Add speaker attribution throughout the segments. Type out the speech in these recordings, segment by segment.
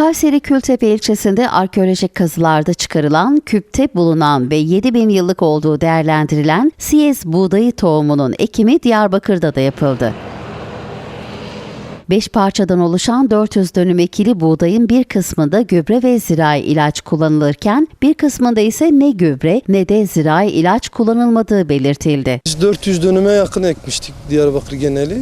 Speaker 1: Kayseri Kültepe ilçesinde arkeolojik kazılarda çıkarılan küpte bulunan ve 7000 yıllık olduğu değerlendirilen Siyez buğdayı tohumunun ekimi Diyarbakır'da da yapıldı. 5 parçadan oluşan 400 dönüm ekili buğdayın bir kısmında gübre ve zirai ilaç kullanılırken bir kısmında ise ne gübre ne de zirai ilaç kullanılmadığı belirtildi.
Speaker 2: Biz 400 dönüme yakın ekmiştik Diyarbakır geneli.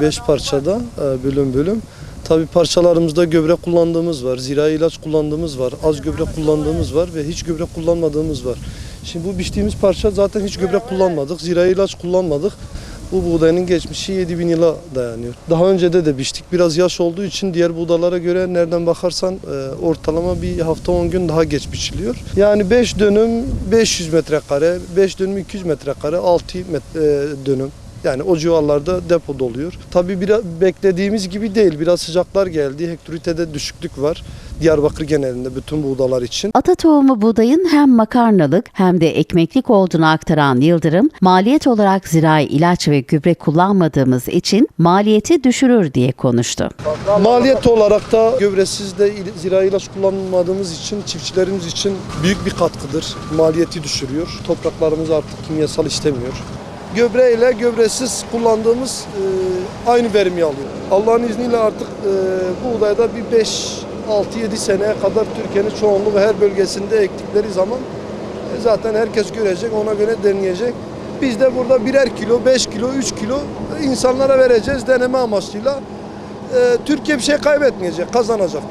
Speaker 2: 5 parçada e, bölüm bölüm. Tabi parçalarımızda gübre kullandığımız var, zirai ilaç kullandığımız var, az gübre kullandığımız var ve hiç gübre kullanmadığımız var. Şimdi bu biçtiğimiz parça zaten hiç gübre kullanmadık, zirai ilaç kullanmadık. Bu buğdayın geçmişi 7000 yıla dayanıyor. Daha önce de de biçtik. Biraz yaş olduğu için diğer buğdalara göre nereden bakarsan e, ortalama bir hafta 10 gün daha geç biçiliyor. Yani 5 dönüm 500 metrekare, 5 dönüm 200 metrekare, 6 met- e, dönüm. Yani o civarlarda depo doluyor. Tabii biraz beklediğimiz gibi değil. Biraz sıcaklar geldi. Hektoritede düşüklük var. Diyarbakır genelinde bütün buğdalar için.
Speaker 1: Ata tohumu buğdayın hem makarnalık hem de ekmeklik olduğunu aktaran Yıldırım, maliyet olarak zirai ilaç ve gübre kullanmadığımız için maliyeti düşürür diye konuştu.
Speaker 2: Maliyet olarak da gübresiz de il- zira ilaç kullanmadığımız için çiftçilerimiz için büyük bir katkıdır. Maliyeti düşürüyor. Topraklarımız artık kimyasal istemiyor. Gübre ile gübresiz kullandığımız e, aynı verimi alıyor. Allah'ın izniyle artık e, buğdayda bir 5 6 7 seneye kadar Türkiye'nin çoğunluğu her bölgesinde ektikleri zaman e, zaten herkes görecek, ona göre deneyecek. Biz de burada birer kilo, 5 kilo, 3 kilo insanlara vereceğiz deneme amaçlıyla. E, Türkiye bir şey kaybetmeyecek, kazanacak.